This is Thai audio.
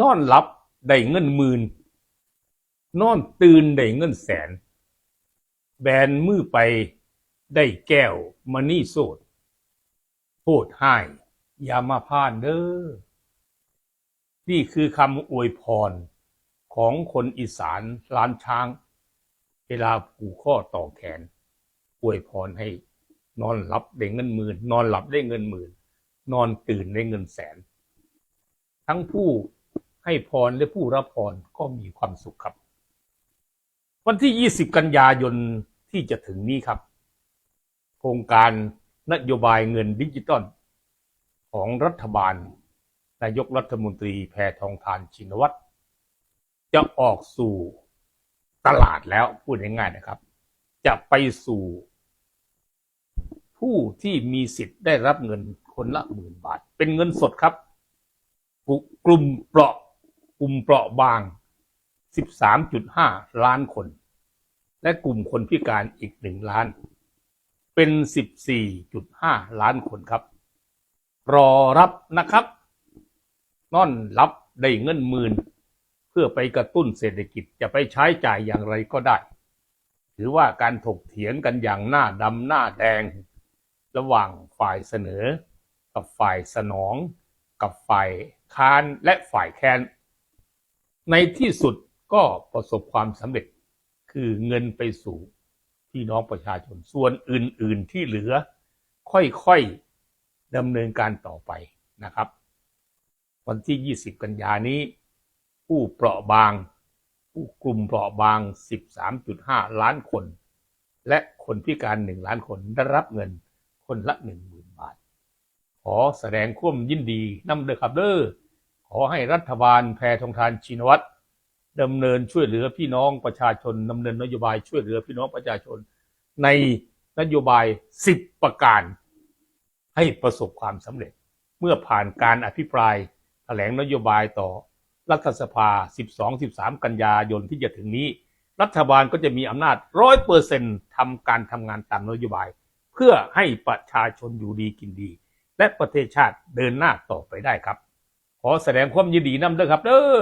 นอนหลับได้เงินหมื่นนอนตื่นได้เงินแสน แบนมือไปได้แก้วมณีโสดโทษให้อย่ามาพลาดเด้อ นี่คือคำอวยพรของคนอีสานล้านช้าง เวลาผูกข้อต่อแขน อวยพรให้นอนหลับได้เงินหมื่น นอนหลับได้เงินหมื่น นอนตื่นได้เงินแสน ทั้งผู้ ให้พรและผู้รับพรก็มีความสุขครับ วันที่ 20 กันยายนที่จะถึงนี้ครับ โครงการนโยบายเงินดิจิตอลของรัฐบาล นายกรัฐมนตรีแพทองทานชินวัตรจะออกสู่ตลาดแล้วพูดง่ายๆนะครับ จะไปสู่ ผู้ที่มีสิทธิ์ได้รับเงินคนละหมื่นบาท เป็นเงินสดครับ กลุ่มเปราะ ลุ่มเปราะบาง 13.5 ล้านคน และกลุ่มคนพิการอีกหนึ่งล้าน เป็น 14.5 ล้านคนครับ รอรับนะครับนอนรับได้เงินหมื่น เพื่อไปกระตุ้นเศรษฐกิจจะไปใช้จ่ายอย่างไรก็ได้ ถือว่าการถกเถียงกันอย่างหน้าดำหน้าแดง ระหว่างฝ่ายเสนอ กับฝ่ายสนอง กับฝ่ายค้านและฝ่ายแค้น ในที่สุดก็ประสบความสำเร็จคือเงินไปสู่พี่น้องประชาชนส่วนอื่น ๆที่เหลือ ค่อยๆดำเนินการต่อไปนะครับ วันที่ 20 กันยานี้ ผู้เปราะบาง ผู้กลุ่มเปราะบาง 13.5 ล้านคน และคนพิการ 1 ล้านคนได้รับเงินคนละ 10,000 บาท ขอแสดงความยินดีนำเด้อครับเด้อ อให้รัฐบาลแพทองทานชินวัตรดำเนินช่วยเหลือพี่น้องประชาชนดำเนินนโยบายช่วยเหลือพี่น้องประชาชน ในนโยบาย 10 ประการ ให้ประสบความสำเร็จ เมื่อผ่านการอภิปรายแถลงนโยบายต่อรัฐสภา 12-13 กันยายนที่จะถึงนี้ รัฐบาลก็จะมีอำนาจร้อยเปอร์เซ็นต์ทำการทำงานตามนโยบาย เพื่อให้ประชาชนอยู่ดีกินดี และประเทศชาติเดินหน้าต่อไปได้ครับ ขอแสดงความยินดีนำเด้อครับเด้อ